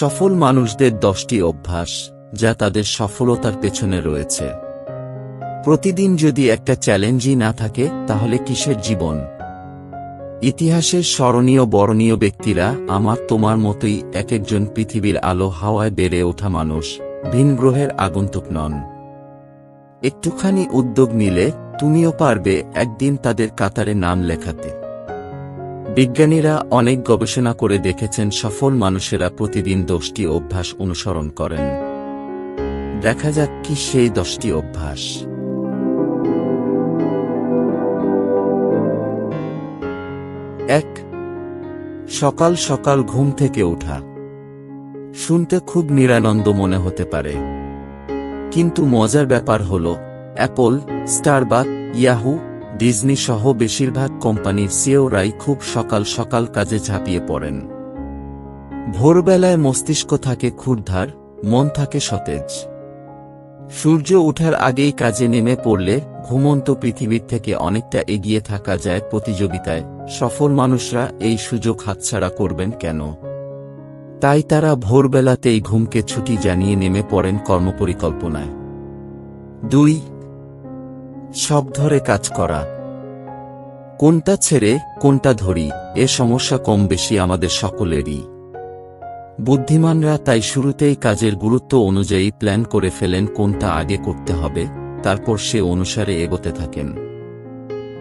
সফল মানুষদের দশটি অভ্যাস, যা তাদের সফলতার পেছনে রয়েছে। প্রতিদিন যদি একটা চ্যালেঞ্জই না থাকে, তাহলে কিসের জীবন? ইতিহাসের স্মরণীয় বরণীয় ব্যক্তিরা, আমার তোমার মতোই এক একজন পৃথিবীর আলো হাওয়ায় বেড়ে ওঠা মানুষ, ভিন গ্রহের আগন্তুক নন। একটুখানি উদ্যোগ নিলে, তুমিও পারবে একদিন তাদের কাতারে নাম লেখাতে। বিজ্ঞানীরা অনেক গবেষণা করে দেখেছেন সফল মানুষেরা প্রতিদিন দশটি অভ্যাস অনুসরণ করেন। দেখা যাক কি সেই দশটি অভ্যাস। এক, সকাল সকাল ঘুম থেকে ওঠা। শুনতে খুব নিরানন্দ মনে হতে পারে। কিন্তু মজার ব্যাপার হল, অ্যাপল, স্টারবাক, ইয়াহু ডিজনি সহ বেশিরভাগ কোম্পানির সিওরাই খুব সকাল সকাল কাজে ঝাঁপিয়ে পড়েন। ভোরবেলায় মস্তিষ্ক থাকে ক্ষুরধার, মন থাকে সতেজ। সূর্য ওঠার আগেই কাজে নেমে পড়লে ঘুমন্ত পৃথিবীর থেকে অনেকটা এগিয়ে থাকা যায় প্রতিযোগিতায়। সফল মানুষরা এই সুযোগ হাতছাড়া করবেন কেন? তাই তারা ভোরবেলাতেই ঘুমকে ছুটি জানিয়ে নেমে পড়েন কর্মপরিকল্পনায়। দুই সব ধরে কাজ করা। কোনটা ছেড়ে, কোনটা ধরি, এ সমস্যা কম বেশি আমাদের সকলেরই। বুদ্ধিমানরা তাই শুরুতেই কাজের গুরুত্ব অনুযায়ী প্ল্যান করে ফেলেন কোনটা আগে করতে হবে, তারপর সে অনুসারে এগোতে থাকেন।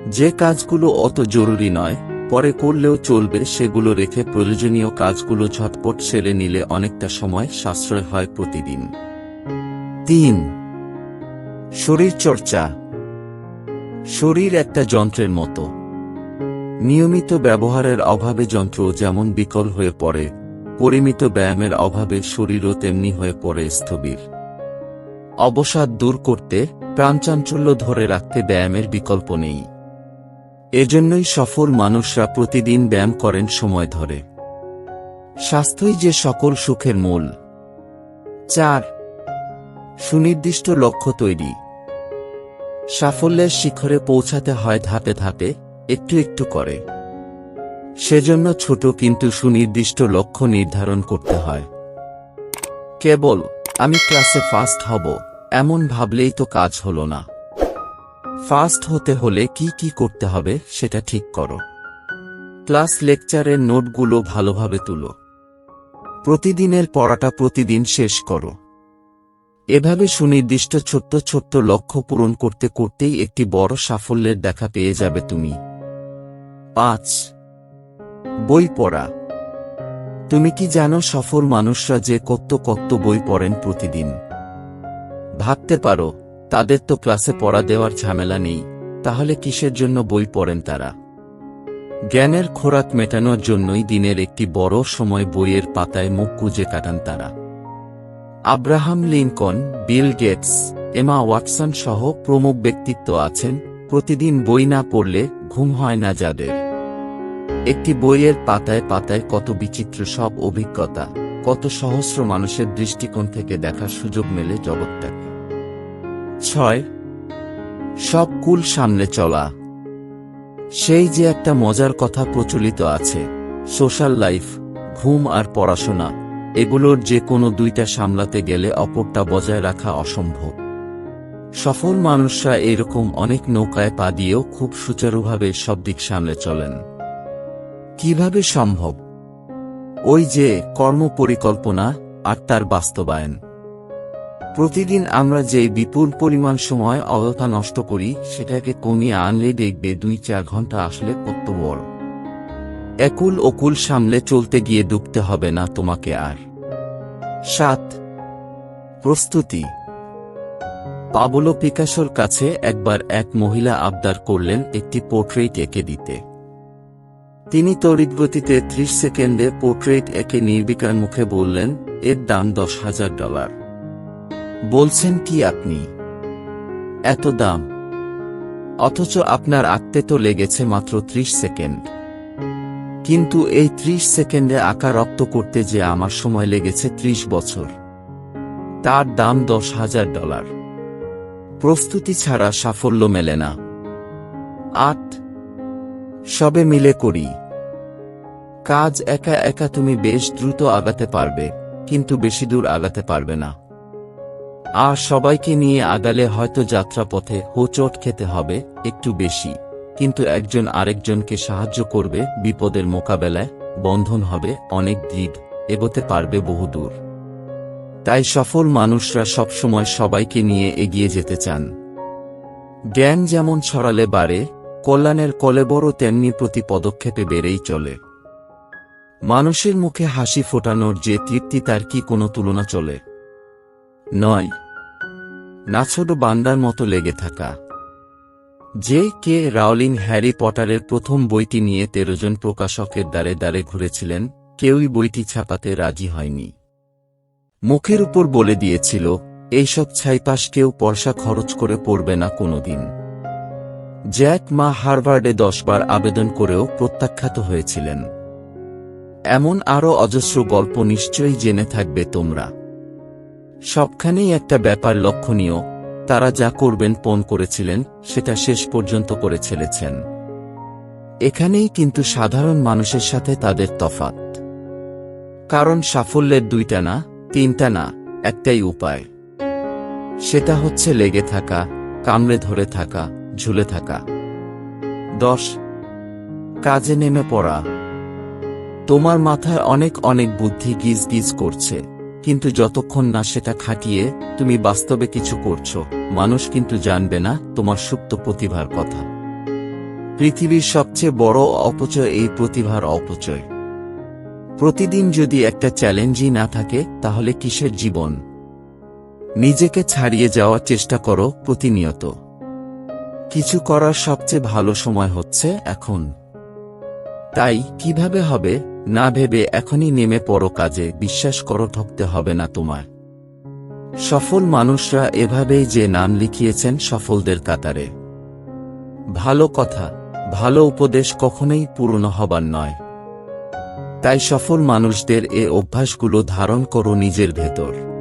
যে কাজগুলো অত জরুরি নয়, পরে করলেও চলবে সেগুলো রেখে প্রয়োজনীয় কাজগুলো ঝটপট সেরে নিলে অনেকটা সময় সাশ্রয় হয় প্রতিদিন। তিন শরীর চর্চা শরীর একটা যন্ত্রের মতো। নিয়মিত ব্যবহারের অভাবে যন্ত্র যেমন বিকল হয়ে পড়ে, পরিমিত ব্যায়ামের অভাবে শরীরও তেমনি হয়ে পড়ে স্থবির। অবসাদ দূর করতে প্রাণচাঞ্চল্য ধরে রাখতে ব্যায়ামের বিকল্প নেই। এজন্যই সফল মানুষরা প্রতিদিন ব্যায়াম করেন সময় ধরে। স্বাস্থ্যই যে সকল সুখের মূল। চার, সুনির্দিষ্ট লক্ষ্য তৈরি। সাফল্যের শিখরে পৌঁছাতে হয় ধাপে ধাপে একটু একটু করে। সেজন্য ছোট কিন্তু সুনির্দিষ্ট লক্ষ্য নির্ধারণ করতে হয়। কেবল, আমি ক্লাসে ফার্স্ট হব, এমন ভাবলেই তো কাজ হলো না। ফার্স্ট হতে হলে কি কি করতে হবে সেটা ঠিক করো। ক্লাস লেকচারের নোটগুলো ভালোভাবে তুলো। প্রতিদিনের পড়াটা প্রতিদিন শেষ করো। এভাবে সুনির্দিষ্ট ছোট্ট ছোট্ট লক্ষ্য পূরণ করতে করতেই একটি বড় সাফল্যের দেখা পেয়ে যাবে তুমি। পাঁচ। বই পড়া। তুমি কি জানো সফল মানুষরা যে কত কত বই পড়েন প্রতিদিন? ভাবতে পারো, তাদের তো ক্লাসে পড়া দেওয়ার ঝামেলা নেই, তাহলে কিসের জন্য বই পড়েন তারা? জ্ঞানের খোরাক মেটানোর জন্যই দিনের একটি বড় সময় বইয়ের পাতায় মুখ কুজে কাটান তারা। Abraham Lincoln Bill Gates, Emma Watson সহ প্রমুখ ব্যক্তিত্ব আছেন, প্রতিদিন বই না পড়লে ঘুম হয় না যাদের। একটি বইয়ের পাতায় পাতায় কত বিচিত্র সব অভিজ্ঞতা, কত সহস্র মানুষের দৃষ্টিকোণ থেকে দেখার সুযোগ মেলে জগৎটাকে। ছয়, সব কুল সামনে চলা। সেই যে একটা মজার কথা প্রচলিত আছে, সোশ্যাল লাইফ, ঘুম আর পড়াশোনা, এগুলোর যে কোনো দুইটা সামলাতে গেলে অপরটা বজায় রাখা অসম্ভব। সফল মানুষরা এরকম অনেক নৌকায় পা দিয়েও খুব সুচারুভাবে সব দিক সামলে চলেন। কীভাবে সম্ভব? ওই যে কর্ম পরিকল্পনা আর তার বাস্তবায়ন। প্রতিদিন আমরা যে বিপুল পরিমাণ সময় অযথা নষ্ট করি, সেটাকে কমিয়ে আনলে দেখবে দুই চার ঘণ্টা আসলে কত বড়। একুল ওকুল সামলে চলতে গিয়ে ডুবতে হবে না তোমাকে আর। সাত। প্রস্তুতি। পাবলো পিকাসোর কাছে একবার এক মহিলা আবদার করলেন একটি পোর্ট্রেট এঁকে দিতে। তিনি তড়িৎগতিতে ত্রিশ সেকেন্ডে পোর্ট্রেট একে নির্বিকার মুখে বললেন, এর দাম দশ হাজার ডলার। বলছেন কি আপনি? এত দাম? অথচ আপনার আঁকতে তো লেগেছে মাত্র ত্রিশ সেকেন্ড। কিন্তু এই ত্রিশ সেকেন্ডে আঁকা রক্ত করতে যে আমার সময় লেগেছে ত্রিশ বছর, তার দাম দশ হাজার ডলার। প্রস্তুতি ছাড়া সাফল্য মেলে না। আট, সবে মিলে করি। কাজ একা একা তুমি বেশ দ্রুত আগাতে পারবে, কিন্তু বেশি দূর আগাতে পারবে না। আর সবাইকে নিয়ে আগালে হয়তো যাত্রাপথে হোচট খেতে হবে, একটু বেশি। কিন্তু একজন আরেকজনকে সাহায্য করবে, বিপদের মোকাবেলায় বন্ধন হবে, অনেক দৃঢ়, এগোতে পারবে বহুদূর। তাই সফল মানুষরা সবসময় সবাইকে নিয়ে এগিয়ে যেতে চান। জ্ঞান যেমন ছড়ালে বাড়ে, কল্যাণের কলেবরও তেমনি প্রতি পদক্ষেপে বেড়েই চলে। মানুষের মুখে হাসি ফোটানোর যে তৃপ্তি তার কি কোনো তুলনা চলে? নয়। নাছোট বান্দার মতো লেগে থাকা। যে কে রাওলিং হ্যারি পটারের প্রথম বইটি নিয়ে তেরোজন প্রকাশকের দ্বারে দ্বারে ঘুরেছিলেন, কেউই বইটি ছাপাতে রাজি হয়নি। মুখের উপর বলে দিয়েছিল, এইসব ছাইপাশ কেউ পয়সা খরচ করে পড়বে না কোনোদিন। জ্যাক মা হার্ভার্ডে দশবার আবেদন করেও প্রত্যাখ্যাত হয়েছিলেন। এমন আরও অজস্র গল্প নিশ্চয়ই জেনে থাকবে তোমরা। সবখানেই একটা ব্যাপার লক্ষণীয়, তারা যা করবেন পণ করেছিলেন, সেটা শেষ পর্যন্ত করে ছেলেছেন। এখানেই কিন্তু সাধারণ মানুষের সাথে তাদের তফাত কারণ সাফল্যের দুইটা না তিনটা না, একটাই উপায়। সেটা হচ্ছে লেগে থাকা, কামড়ে ধরে থাকা, ঝুলে থাকা। দশ, কাজে নেমে পড়া। তোমার মাথায় অনেক অনেক বুদ্ধি গিজ গিজ করছে, কিন্তু যতক্ষণ না সেটা খাটিয়ে তুমি বাস্তবে কিছু করছ, মানুষ কিন্তু জানবে না তোমার সুপ্ত প্রতিভার কথা। পৃথিবীর সবচেয়ে বড় অপচয় এই প্রতিভার অপচয়। প্রতিদিন যদি একটা চ্যালেঞ্জই না থাকে, তাহলে কিসের জীবন? নিজেকে ছাড়িয়ে যাওয়ার চেষ্টা করো, প্রতিনিয়ত। কিছু করার সবচেয়ে ভালো সময় হচ্ছে এখন। তাই, কীভাবে হবে, না ভেবে এখনই নেমে পড়ো কাজে, বিশ্বাস করো, ঠকতে হবে না তোমায় সফল মানুষরা এভাবেই যে নাম লিখিয়েছেন সফলদের কাতারে। ভালো কথা, ভালো উপদেশ কখনোই পুরনো হবার নয়। তাই সফল মানুষদের এ অভ্যাসগুলো ধারণ করো নিজের ভেতর।